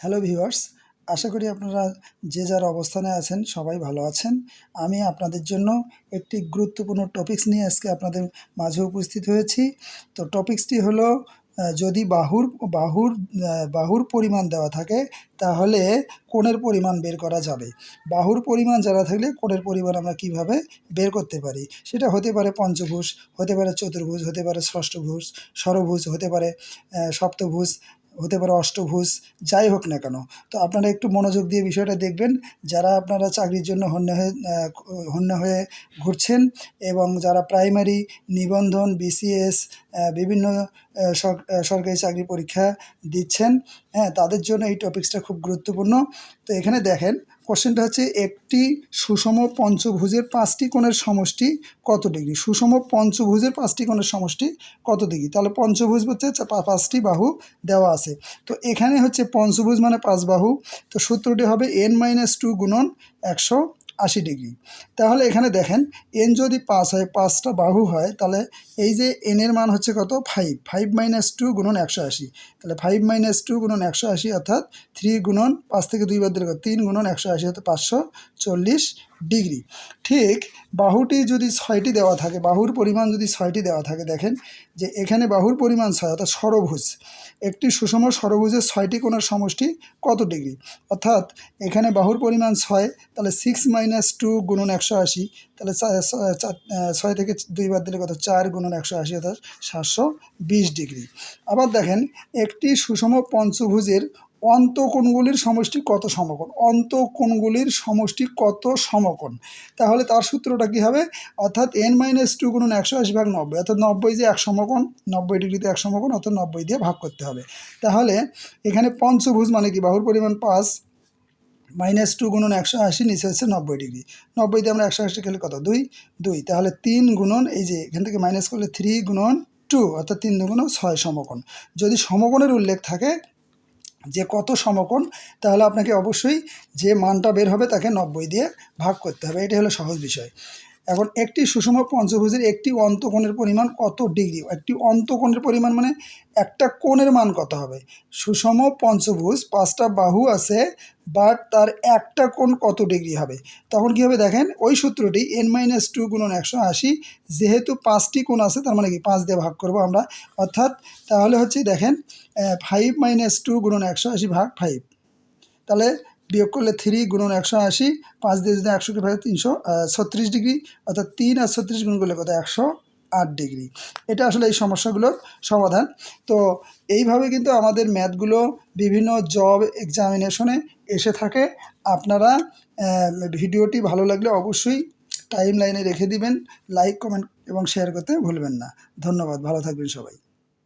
Hello viewers, আশা করি আপনারা যে যার অবস্থানে আছেন সবাই ভালো আছেন। আমি আপনাদের জন্য একটি গুরুত্বপূর্ণ টপিকস নিয়ে আজকে আপনাদের মাঝে উপস্থিত হয়েছি। তো টপিকসটি হলো যদি বাহুর বাহুর বাহুর পরিমাণ দেওয়া থাকে, তাহলে কোণের পরিমাণ বের করা যাবে। বাহুর পরিমাণ যারা থাকলে কোণের পরিমাণ আমরা কীভাবে বের করতে পারি? সেটা হতে পারে পঞ্চভুজ, হতে পারে চতুর্ভুজ, হতে পারে ষষ্ঠভুজ, ষড়ভুজ, হতে পারে সপ্তভুজ হতে পারে অষ্টভুজ, যাই হোক না কেন। তো আপনারা একটু মনোযোগ দিয়ে বিষয়টা দেখবেন। যারা আপনারা চাকরির জন্য হন্য হয়ে হন্য হয়ে ঘুরছেন এবং যারা প্রাইমারি, নিবন্ধন, বিসিএস বিভিন্ন সরকারি চাকরি পরীক্ষা দিচ্ছেন হ্যাঁ তাদের জন্য এই টপিক্সটা খুব গুরুত্বপূর্ণ। তো এখানে দেখেন কোশ্চেনটা হচ্ছে একটি সুষম পঞ্চভুজের পাঁচটি কোণের সমষ্টি কত ডিগ্রি? সুষম পঞ্চভুজের পাঁচটি কোণের সমষ্টি কত ডিগ্রি? তাহলে পঞ্চভুজ হচ্ছে পাঁচটি বাহু দেওয়া আছে। তো এখানে হচ্ছে পঞ্চভুজ মানে পাঁচ বাহু। তো সূত্রটি হবে এন মাইনাস টু গুণন একশো আশি ডিগ্রি। তাহলে এখানে দেখেন এন যদি পাঁচ হয়, পাঁচটা বাহু হয়, তাহলে এই যে এন এর মান হচ্ছে কত? ফাইভ ফাইভ মাইনাস টু গুণন একশো আশি। তাহলে ফাইভ মাইনাস টু গুণন একশো আশি, অর্থাৎ থ্রি গুণন পাঁচ থেকে দুই বাদ দিলে? তিন গুণন একশো আশি হতে পাঁচশো চল্লিশ ডিগ্রি। ঠিক বাহুটি যদি ছয়টি দেওয়া থাকে, বাহুর পরিমাণ যদি ছয়টি দেওয়া থাকে, দেখেন যে এখানে বাহুর পরিমাণ ছয়, অর্থাৎ ষড়ভুজ একটি সুষম ষড়ভুজের ছয়টি কোণের সমষ্টি কত ডিগ্রি? অর্থাৎ এখানে বাহুর পরিমাণ ছয়, তাহলে সিক্স মাইনাস টু গুণন একশো আশি, তাহলে ছয় থেকে দুই বাদ দিলে কত? চার গুণন একশো আশি অর্থাৎ সাতশো বিশ ডিগ্রি। আবার দেখেন, একটি সুষম পঞ্চভুজের অন্তঃকোণগুলির সমষ্টি কত সমকোণ? অন্তঃকোণগুলির সমষ্টি কত সমকোণ? তাহলে তার সূত্রটা কী হবে? অর্থাৎ এন মাইনাস টু গুণন একশো আশি ভাগ নব্বই, অর্থাৎ নব্বই যে এক সমকোণ, নব্বই ডিগ্রিতে এক সমকোণ, অর্থাৎ নব্বই দিয়ে ভাগ করতে হবে। তাহলে এখানে পঞ্চভুজ মানে কি? বাহুর পরিমাণ পাঁচ মাইনাস টু গুণন একশো আশি, নিচে হচ্ছে নব্বই ডিগ্রি। নব্বই দিয়ে আমরা একশো আশি খেলে কত? দুই দুই। তাহলে তিন গুণন, এই যে এখান থেকে মাইনাস করলে থ্রি গুণন টু, অর্থাৎ তিন দুগুণ ছয় সমকোণ। যদি সমকোণের উল্লেখ থাকে যে কত সমকোণ, তাহলে আপনাকে অবশ্যই যে মানটা বের হবে তাকে নব্বই দিয়ে ভাগ করতে হবে। এটাই হলো সহজ বিষয়। এখন একটি সুষম পঞ্চভুজের একটি অন্তকোণের পরিমাণ কত ডিগ্রি? একটি অন্তকোণের পরিমাণ মানে একটা কোণের মান কত হবে? সুষম পঞ্চভুজ, পাঁচটা বাহু আছে বাট তার একটা কোণ কত ডিগ্রি হবে? তখন কী হবে দেখেন, ওই সূত্রটি এন মাইনাস টু গুণন একশো আশি, যেহেতু পাঁচটি কোণ আছে, তার মানে কি পাঁচ দিয়ে ভাগ করব আমরা। অর্থাৎ তাহলে হচ্ছে দেখেন ফাইভ মাইনাস টু গুণন একশো আশি ভাগ ফাইভ তাহলে বিয়োগ করলে থ্রি গুণন একশো আশি, পাঁচ দিয়ে যদি একশোকে ভাগে তিনশো ছত্রিশ ডিগ্রি, অর্থাৎ তিন আর ছত্রিশ গুণ করলে কত একশো আট ডিগ্রি। এটা আসলে এই সমস্যাগুলোর সমাধান। তো এইভাবে কিন্তু আমাদের ম্যাথগুলো বিভিন্ন জব এক্সামিনেশনে এসে থাকে। আপনারা ভিডিওটি ভালো লাগলে অবশ্যই টাইম লাইনে রেখে দিবেন। লাইক কমেন্ট এবং শেয়ার করতে ভুলবেন না। ধন্যবাদ। ভালো থাকবেন সবাই।